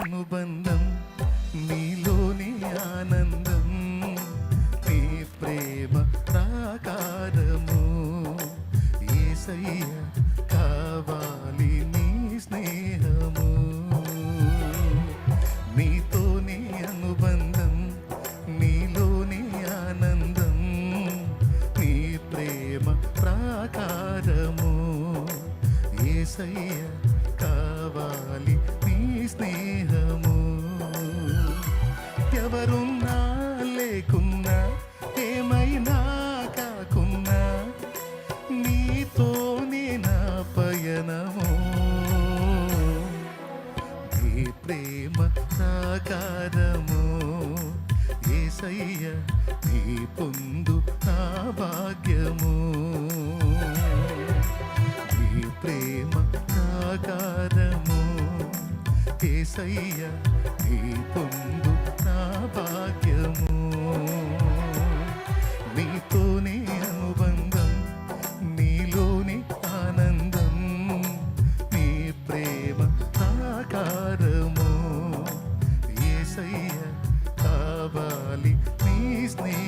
అనుబంధం నీలోని ఆనందం నీ ప్రేమ ప్రాకారము. ఏసయ్య కావాలి నీ స్నేహము. నీతోని అనుబంధం నీలోని ఆనందం నీ ప్రేమ ప్రాకారము. ఏసయ్య కావాలి నీ ఎవరున్నా లేకున్నా ఏమైనా కాకున్నా నీతోనే నా పయనము. నీ ప్రేమ సాకారము. ఏసయ్య నీ పొందు నా భాగ్యము. నీ ప్రేమ సాకారము. ఏసయ్య నీ పొందు Please leave.